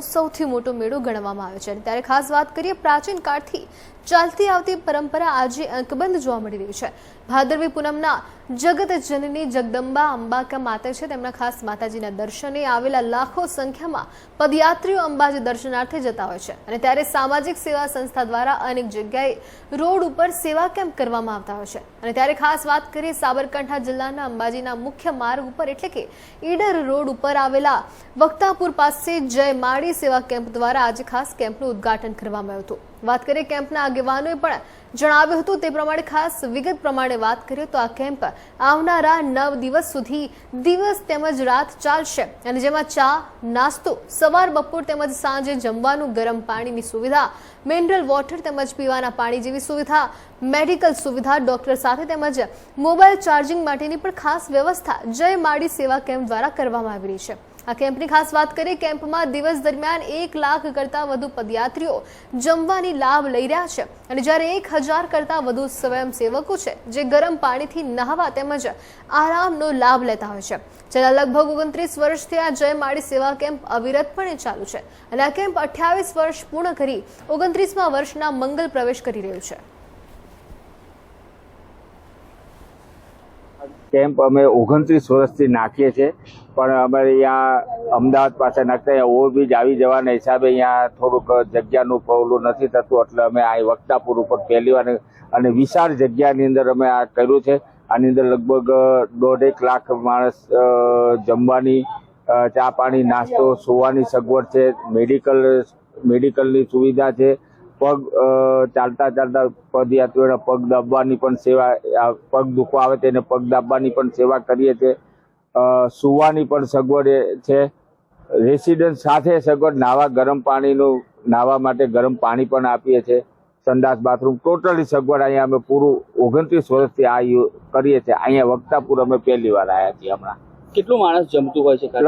સૌથી મોટો મેળો ગણવામાં આવે છે. અને ત્યારે ખાસ વાત કરીએ, પ્રાચીન કાળથી ચાલતી આવતી પરંપરા આજે અંકબંધ જોવા મળી રહી છે. ભાદરવી પૂનમના જગત જનની જગદંબા અંબાકા માતા છે. તેમના ખાસ માતાજીના દર્શને આવેલા લાખો સંખ્યામાં પદયાત્રીઓ અંબાજી દર્શનાર્થે જતા હોય છે. અને ત્યારે સામાજિક સેવા સંસ્થા દ્વારા અનેક જગ્યાએ રોડ ઉપર સેવા કેમ્પ કરવામાં આવતા હોય છે. અને ત્યારે ખાસ વાત કરીએ સાબરકાંઠા જિલ્લાના અંબાજીના મુખ્ય માર્ગ ઉપર, એટલે કે ઈડર રોડ ઉપર આવેલા વક્તાપુર પાસે જય માળી સેવા કેમ્પ દ્વારા આજે ખાસ કેમ્પનું ઉદ્ઘાટન કરવામાં આવ્યું હતું. વાત કરીએ કેમ્પના આગેવાનોએ પણ જણાવ્યું હતું તે પ્રમાણે ખાસ વિગત પ્રમાણે વાત કરીએ તો આ કેમ્પ આવનારા નવ દિવસ સુધી દિવસ તેમજ રાત ચાલશે અને જેમાં ચા, નાસ્તો, સવાર બપોર તેમજ સાંજે જમવાનું, ગરમ પાણીની સુવિધા, મિનરલ વોટર તેમજ પીવાના પાણી જેવી સુવિધા, મેડિકલ સુવિધા, ડોક્ટર સાથે તેમજ મોબાઈલ ચાર્જિંગ માટેની પણ ખાસ વ્યવસ્થા જય માડી સેવા કેમ્પ દ્વારા કરવામાં આવી રહી છે. આ કેમ્પની ખાસ વાત કરીએ, કેમ્પમાં દિવસ દરમિયાન એક લાખ કરતાં વધુ પદયાત્રીઓ જમવાની લાભ લઈ રહ્યા છે. અને જ્યારે એક હજાર કરતાં વધુ સ્વયંસેવકો છે, જે ગરમ પાણીથી નહાવા તેમજ આરામનો લાભ લેતા હોય છે. છેલ્લા લગભગ ઓગણત્રીસ વર્ષથી આ જય માળી સેવા કેમ્પ અવિરતપણે ચાલુ છે અને આ કેમ્પ અઠ્યાવીસ વર્ષ પૂર્ણ કરી ઓગણત્રીસમાં વર્ષના મંગલ પ્રવેશ કરી રહ્યું છે. કેમ્પ અમે ઓગણત્રીસ વર્ષથી નાખીએ છીએ. પણ અમારે અહીંયા અમદાવાદ પાસે નાખતા અહીંયા ઓવરબ્રિજ આવી જવાના હિસાબે અહીંયા થોડુંક જગ્યાનું પગલું નથી થતું, એટલે અમે આ વક્તાપુર ઉપર પહેલી વાર અને વિશાળ જગ્યાની અંદર અમે આ કર્યું છે. આની અંદર લગભગ દોઢેક લાખ માણસ જમવાની ચા પાણી, નાસ્તો, સુવાની સગવડ છે, મેડિકલ, મેડિકલની સુવિધા છે, પગ ચાલતા ચાલતા પદયાત્રીઓના પગ દાબવાની પણ સેવા પગ દુખવા આવે તેને પગ દાબવાની પણ સેવા કરીએ છીએ. સૂવાની પણ સગવડ છે. રેસિડન્ટ સાથે સગવડ, નાવા ગરમ પાણીનું, નાવા માટે ગરમ પાણી પણ આપીએ છીએ સંડાસ, બાથરૂમ, ટોટલી સગવડ અહીંયા અમે પૂરું ઓગણત્રીસ વર્ષથી આ કરીએ છીએ. અહીંયા વક્તાપુર અમે પહેલી વાર આવ્યા છીએ હમણાં. કેટલું માણસ જમતું હોય છે?